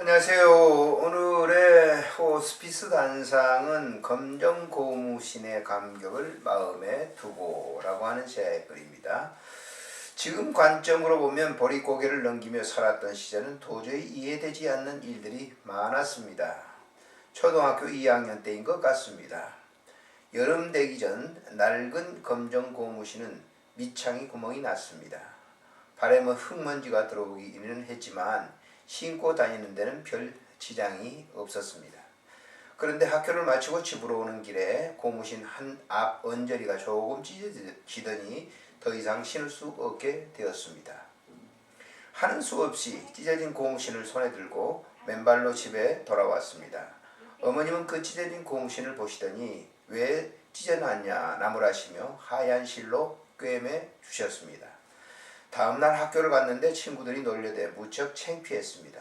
안녕하세요. 오늘의 호스피스 단상은 검정 고무신의 감격을 마음에 두고라고 하는 제 글입니다. 지금 관점으로 보면 보릿고개를 넘기며 살았던 시절은 도저히 이해되지 않는 일들이 많았습니다. 초등학교 2학년 때인 것 같습니다. 여름 되기 전 낡은 검정 고무신은 밑창이 구멍이 났습니다. 발에 뭐 흙먼지가 들어오기는 했지만 신고 다니는 데는 별 지장이 없었습니다. 그런데 학교를 마치고 집으로 오는 길에 고무신 한 앞 언저리가 조금 찢어지더니 더 이상 신을 수 없게 되었습니다. 하는 수 없이 찢어진 고무신을 손에 들고 맨발로 집에 돌아왔습니다. 어머님은 그 찢어진 고무신을 보시더니 왜 찢어놨냐 나무라시며 하얀 실로 꿰매 주셨습니다. 다음날 학교를 갔는데 친구들이 놀려대 무척 창피했습니다.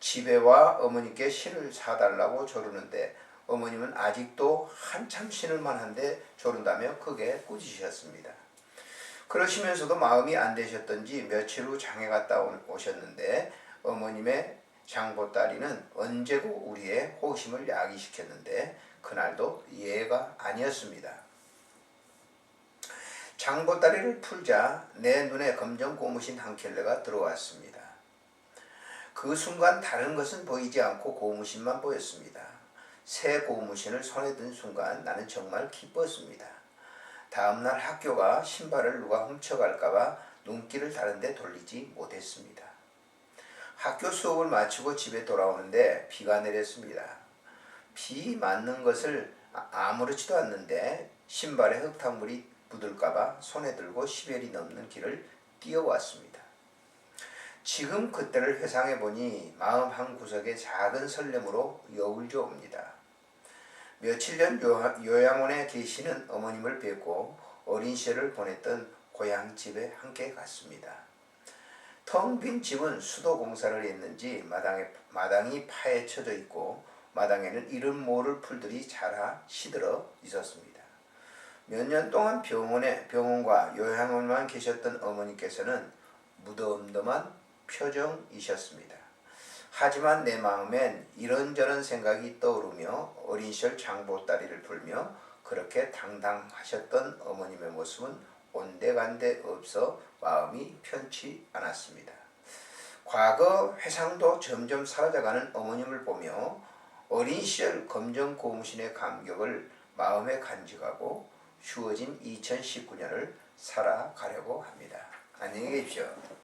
집에 와 어머니께 실을 사달라고 조르는데 어머님은 아직도 한참 신을 만한데 조른다며 크게 꾸짖으셨습니다. 그러시면서도 마음이 안 되셨던지 며칠 후 장에 갔다 오셨는데 어머님의 장보따리는 언제고 우리의 호심을 야기시켰는데 그날도 예가 아니었습니다. 장보따리를 풀자 내 눈에 검정 고무신 한 켤레가 들어왔습니다. 그 순간 다른 것은 보이지 않고 고무신만 보였습니다. 새 고무신을 손에 든 순간 나는 정말 기뻤습니다. 다음날 학교가 신발을 누가 훔쳐갈까봐 눈길을 다른데 돌리지 못했습니다. 학교 수업을 마치고 집에 돌아오는데 비가 내렸습니다. 비 맞는 것을 아- 아무렇지도 않는데 신발에 흙탕물이 묻을까봐 손에 들고 10여리 넘는 길을 뛰어왔습니다. 지금 그때를 회상해 보니 마음 한 구석에 작은 설렘으로 여울져 옵니다. 며칠 전 요- 요양원에 계시는 어머님을 뵙고 어린 시절을 보냈던 고향 집에 함께 갔습니다. 텅 빈 집은 수도 공사를 했는지 마당에, 마당이 파헤쳐져 있고 마당에는 이름 모를 풀들이 자라 시들어 있었습니다. 몇 년 동안 병원에 병원과 요양원만 계셨던 어머니께서는 무덤덤한 표정이셨습니다. 하지만 내 마음엔 이런저런 생각이 떠오르며 어린 시절 장보따리를 풀며 그렇게 당당하셨던 어머님의 모습은 온데간데 없어 마음이 편치 않았습니다. 과거 회상도 점점 사라져가는 어머님을 보며 어린 시절 검정 고무신의 감격을 마음에 간직하고 주어진 2019년을 살아가려고 합니다. 안녕히 계십시오.